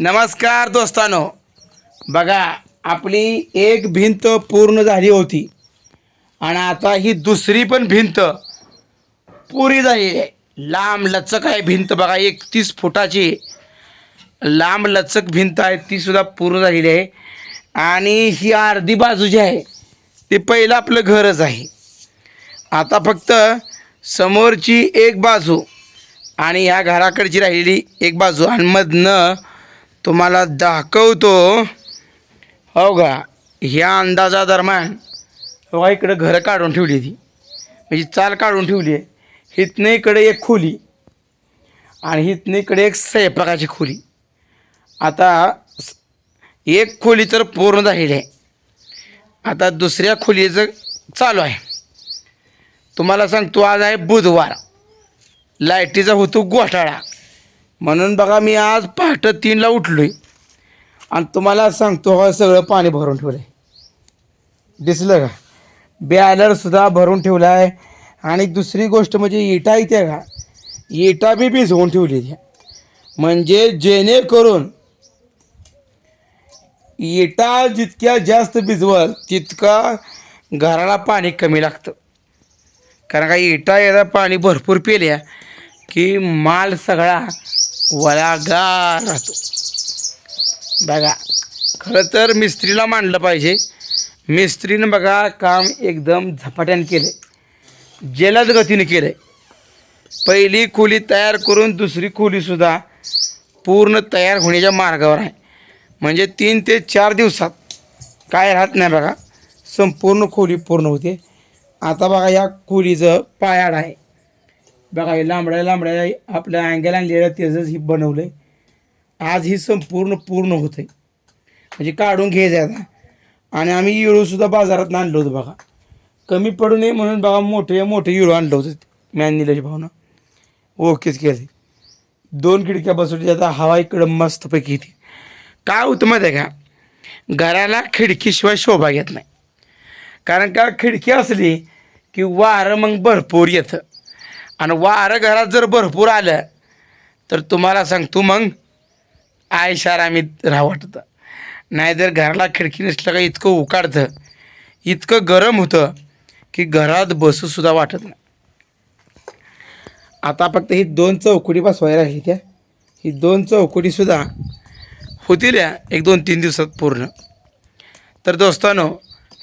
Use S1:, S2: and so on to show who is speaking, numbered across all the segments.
S1: नमस्कार दोस्तानो. बघा आपली एक भिंत पूर्ण झाली होती. आणि आता ही दुसरी पण भिंत पुरी झालेली आहे. लांब लचक आहे भिंत. बघा एक तीस फुटाची लांब लचक भिंत आहे. ती सुद्धा पूर्ण झालेली आहे. आणि ही अर्धी बाजू जी आहे ती पहिलं आपलं घरच आहे. आता फक्त समोरची एक बाजू आणि ह्या घराकडची राहिलेली एक बाजू. आणि मधनं तुम्हाला दाखवतो. हो का? ह्या अंदाजादरम्यान दरम्यान हो बघा इकडं घरं काढून ठेवली ती. म्हणजे चाल काढून ठेवली आहे. हिथनं इकडे एक खोली आणि हिथनं इकडे एक स्वयंपाकाची खोली. आता एक खोली तर पूर्ण झालेली आहे. आता दुसऱ्या खोलीचं चालू आहे. तुम्हाला सांगतो आज आहे बुधवार. लाईटीचा होतो घोटाळा. म्हणून बघा मी आज पहाटं तीनला उठलो आहे आणि तुम्हाला सांगतो हा सगळं पाणी भरून ठेवलं आहे दिसलं का? बॅलरसुद्धा भरून ठेवला आहे आणि दुसरी गोष्ट म्हणजे इटा इथे का? इटा बी भिजवून ठेवली म्हणजे जेणेकरून इटा जितक्या जास्त भिजवल तितका घराला पाणी कमी लागतं. कारण का इटा याला पाणी भरपूर पिल्या की माल सगळा वळागार राहतो बघा खरं तर मिस्त्रीला मांडलं पाहिजे. मिस्त्रीनं बघा काम एकदम झपाट्यानं केलं जलद गतीने केलं आहे पहिली खोली तयार करून दुसरी खोलीसुद्धा पूर्ण तयार होण्याच्या मार्गावर आहे. म्हणजे तीन ते चार दिवसात काय राहत नाही बघा. संपूर्ण खोली पूर्ण होते. आता बघा या खोलीचं पायाड आहे. बघा हे लांबड्या लांबड्या आपल्या अँगल आणलेलं तेजच ही बनवलं आहे आज ही संपूर्ण पूर्ण होतं आहे म्हणजे काढून घ्यायचं आहे आता आणि आम्ही इळूसुद्धा बाजारात आणलं होतं बघा. कमी पडू नये म्हणून बघा मोठे मोठे इळू आणलं होतं मी निलेश भावना ओकेच केले दोन खिडक्या बसवली आता हवा इकडं मस्तपैकी येते. काय होतं माहिती आहे का? घराला खिडकीशिवाय शोभा घेत नाही. कारण का? खिडकी असली की वारं मग भरपूर येतं. आणि वारं घरात जर भरपूर आलं तर तुम्हाला सांगतो मग आयशार आम्ही राहा वाटतं नाहीतर घराला खिडकी नसलं का इतकं उकाडतं इतकं गरम होतं की घरात बसूसुद्धा वाटत नाही. आता फक्त ही दोन चौकडी बसवायला राहिली त्या. ही दोन चौकटीसुद्धा होतील या एक दोन तीन दिवसात पूर्ण. तर दोस्तानो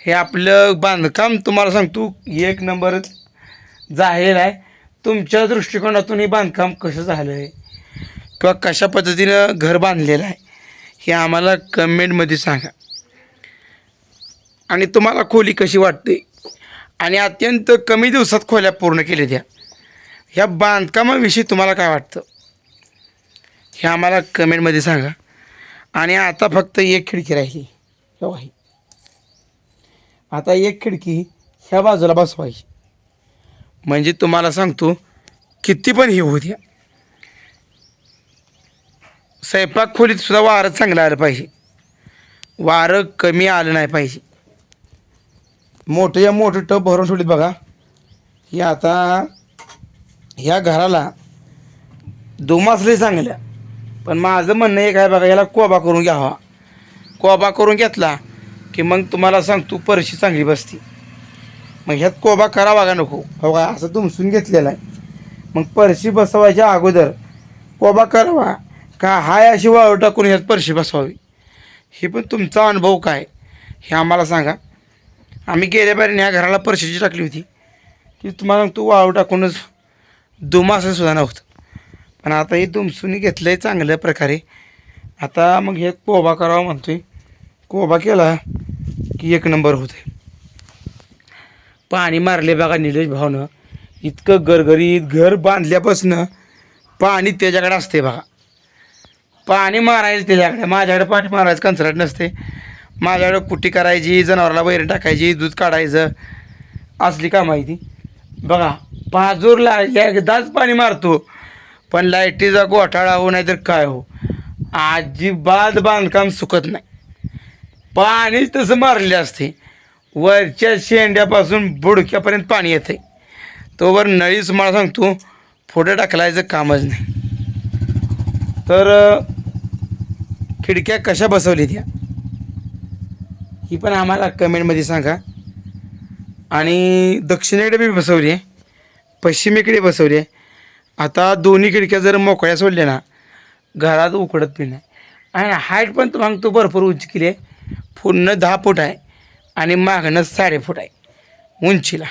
S1: हे आपलं बांधकाम तुम्हाला सांगतो एक नंबर जाहीर आहे. तुमच्या दृष्टिकोनातून हे बांधकाम कसं झालं आहे किंवा कशा पद्धतीनं घर बांधलेलं आहे? हे आम्हाला कमेंटमध्ये सांगा. आणि तुम्हाला खोली कशी वाटते? आणि अत्यंत कमी दिवसात खोल्या पूर्ण केल्या द्या. ह्या बांधकामाविषयी तुम्हाला काय वाटतं? हे आम्हाला कमेंटमध्ये सांगा. आणि आता फक्त एक खिडकी राहिली. हो आहे आता एक खिडकी ह्या बाजूला बसवायची. म्हणजे तुम्हाला सांगतो किती पण हे होऊ द्या. स्वयंपाक खोलीत सुद्धा वारं चांगलं आलं पाहिजे. वारं कमी आलं नाही पाहिजे. मोठं या मोठं टप भरून ठेवलीत बघा. हे आता ह्या घराला दोमासले चांगल्या. पण माझं म्हणणं एक आहे बघा याला कोबा करून घ्यावा. कोबा करून घेतला की मग तुम्हाला सांगतो परशी चांगली बसते. मग ह्यात कोबा करावा का नको. हो का? असं तुमसून घेतलेला आहे. मग परशी बसवायच्या अगोदर कोबा करावा. का हाय अशी वाळू टाकून ह्यात परशी बसवावी? हे पण तुमचा अनुभव काय? हे आम्हाला सांगा. आम्ही गेल्या बारीने ह्या घराला परशीची टाकली होती. की तुम्हाला सांगतो वाळू टाकूनच दुमासं सुद्धा नव्हतं. पण आता हे दुमसून घेतलं आहे चांगल्या प्रकारे. आता मग हे कोबा करावा म्हणतोय. कोबा केला की एक नंबर होते पाणी मारले बघा निलेश भावनं इतकं गरगरीत घर बांधल्यापासनं पाणी त्याच्याकडे असते बघा. पाणी मारायचं त्याच्याकडे माझ्याकडे पाणी मारायचं कंचराट नसते माझ्याकडे कुट्टी करायची जनावराला वैरण टाकायची दूध काढायचं असली का माहिती बघा पाजूरला एकदाच पाणी मारतो पण लाईटीचा घोटाळा हो नाही तर काय हो? अजिबात बांधकाम सुकत नाही. पाणीच तसं मारले असते वरच्या शेंड्यापासून बुडक्यापर्यंत पाणी येते तोवर नळीच मला सांगतो फोटो टाकलायचं कामच नाही. तर खिडक्या कशा बसवली त्या? ही पण आम्हाला कमेंटमध्ये सांगा. आणि दक्षिणेकडे बी बसवली आहे पश्चिमेकडे बसवली आहे. आता दोन्ही खिडक्या जर मोकळ्या सोडल्या ना घरात उकडत बी नाही. आणि हाईट पण तू सांगतो भरपूर उंची केली आहे. पूर्ण दहा फूट आहे. आणि मागणं साडेफूट आहे. उंचीला.